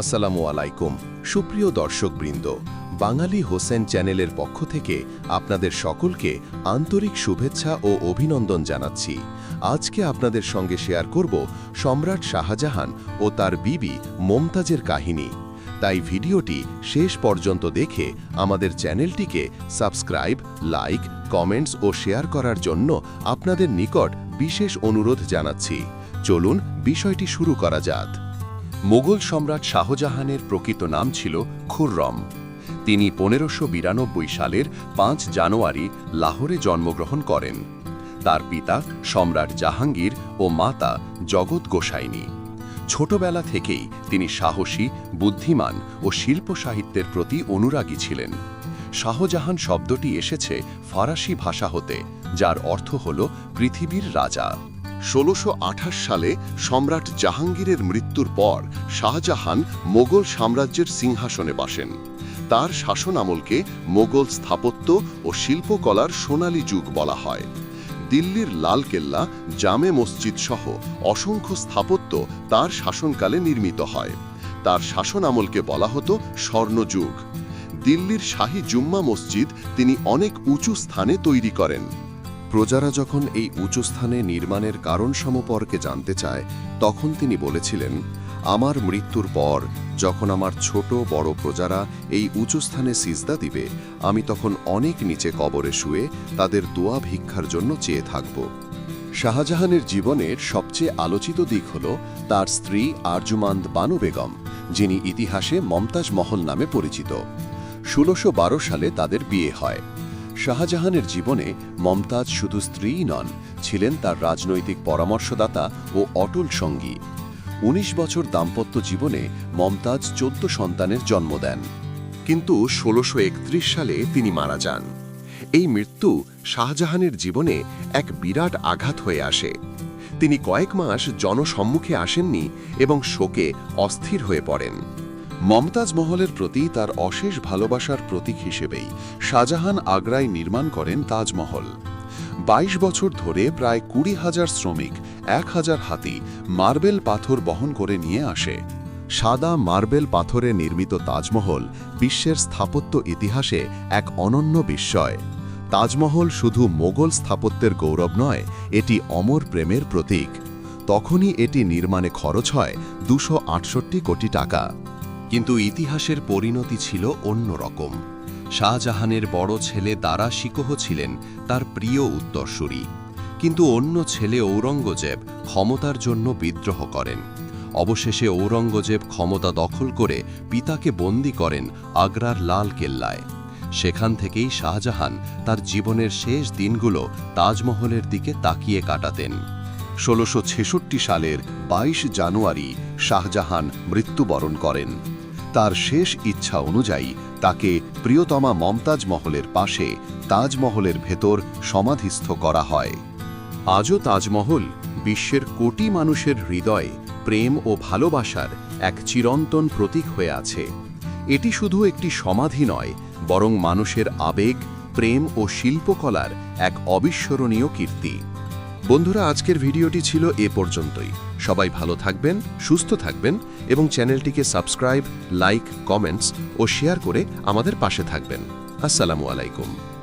আসসালামু আলাইকুম। সুপ্রিয় দর্শকবৃন্দ, বাঙালি হোসেন চ্যানেলের পক্ষ থেকে আপনাদের সকলকে আন্তরিক শুভেচ্ছা ও অভিনন্দন জানাচ্ছি। আজকে আপনাদের সঙ্গে শেয়ার করব সম্রাট শাহজাহান ও তার বিবি মমতাজের কাহিনী। তাই ভিডিওটি শেষ পর্যন্ত দেখে আমাদের চ্যানেলটিকে সাবস্ক্রাইব, লাইক, কমেন্টস ও শেয়ার করার জন্য আপনাদের নিকট বিশেষ অনুরোধ জানাচ্ছি। চলুন বিষয়টি শুরু করা যাক। মোগল সম্রাট শাহজাহানের প্রকৃত নাম ছিল খুররম। তিনি পনেরোশো বিরানব্বই সালের পাঁচ জানুয়ারি লাহোরে জন্মগ্রহণ করেন। তার পিতা সম্রাট জাহাঙ্গীর ও মাতা জগৎ গোসাইনী। ছোটবেলা থেকেই তিনি সাহসী, বুদ্ধিমান ও শিল্প সাহিত্যের প্রতি অনুরাগী ছিলেন। শাহজাহান শব্দটি এসেছে ফরাসি ভাষা হতে, যার অর্থ হল পৃথিবীর রাজা। ষোলোশো সালে সম্রাট জাহাঙ্গীরের মৃত্যুর পর শাহজাহান মোগল সাম্রাজ্যের সিংহাসনে বসেন। তার শাসন আমলকে মোগল স্থাপত্য ও শিল্পকলার সোনালী যুগ বলা হয়। দিল্লির লালকেল্লা, জামে মসজিদ সহ অসংখ্য স্থাপত্য তার শাসনকালে নির্মিত হয়। তার শাসন আমলকে বলা হতো স্বর্ণযুগ দিল্লির শাহী জুম্মা মসজিদ তিনি অনেক উঁচু স্থানে তৈরি করেন। প্রজারা যখন এই উঁচু স্থানে নির্মাণের কারণ সমপর্কে জানতে চায়, তখন তিনি বলেছিলেন, আমার মৃত্যুর পর যখন আমার ছোট বড় প্রজারা এই উঁচু স্থানে সিজদা দিবে, আমি তখন অনেক নিচে কবরে শুয়ে তাদের দোয়া ভিক্ষার জন্য চেয়ে থাকব। শাহজাহানের জীবনের সবচেয়ে আলোচিত দিক হল তার স্ত্রী আরজুমান্দ বানু বেগম, যিনি ইতিহাসে মমতাজ মহল নামে পরিচিত। ষোলোশো সালে তাদের বিয়ে হয়। শাহজাহানের জীবনে মমতাজ শুধু স্ত্রীই নন, ছিলেন তার রাজনৈতিক পরামর্শদাতা ও অটল সঙ্গী। ১৯ বছর দাম্পত্য জীবনে মমতাজ চোদ্দ সন্তানের জন্ম দেন। কিন্তু ষোলোশো সালে তিনি মারা যান। এই মৃত্যু শাহজাহানের জীবনে এক বিরাট আঘাত হয়ে আসে। তিনি কয়েক মাস জনসম্মুখে আসেননি এবং শোকে অস্থির হয়ে পড়েন। মমতাজ মহলের প্রতি তার অশেষ ভালোবাসার প্রতীক হিসেবেই শাহজাহান আগ্রায় নির্মাণ করেন তাজমহল। ২২ বছর ধরে প্রায় কুড়ি হাজার শ্রমিক, এক হাজার হাতি মার্বেল পাথর বহন করে নিয়ে আসে। সাদা মার্বেল পাথরে নির্মিত তাজমহল বিশ্বের স্থাপত্য ইতিহাসে এক অনন্য বিস্ময়। তাজমহল শুধু মোগল স্থাপত্যের গৌরব নয়, এটি অমর প্রেমের প্রতীক। তখনই এটি নির্মাণে খরচ হয় দুশো কোটি টাকা। কিন্তু ইতিহাসের পরিণতি ছিল অন্যরকম শাহজাহানের বড় ছেলে দারা শিকোহ ছিলেন, তার প্রিয় উত্তরসূরি। কিন্তু অন্য ছেলে ঔরঙ্গজেব ক্ষমতার জন্য বিদ্রোহ করেন। অবশেষে ঔরঙ্গজেব ক্ষমতা দখল করে পিতাকে বন্দি করেন আগ্রার লাল কেল্লায়। সেখান থেকেই শাহজাহান তার জীবনের শেষ দিনগুলো তাজমহলের দিকে তাকিয়ে কাটাতেন। ষোলোশো সালের ২২ জানুয়ারি শাহজাহান মৃত্যুবরণ করেন। তার শেষ ইচ্ছা অনুযায়ী তাকে প্রিয়তমা মমতাজ মহলের পাশে তাজমহলের ভেতর সমাধিস্থ করা হয়। আজও তাজমহল বিশ্বের কোটি মানুষের হৃদয়ে প্রেম ও ভালোবাসার এক চিরন্তন প্রতীক হয়ে আছে। এটি শুধু একটি সমাধি নয়, বরং মানুষের আবেগ, প্রেম ও শিল্পকলার এক অবিস্মরণীয় কীর্তি। বন্ধুরা, আজকের ভিডিওটি ছিল এ পর্যন্তই। সবাই ভালো থাকবেন, সুস্থ থাকবেন এবং চ্যানেলটিকে সাবস্ক্রাইব, লাইক, কমেন্টস ও শেয়ার করে আমাদের পাশে থাকবেন। আসসালামু আলাইকুম।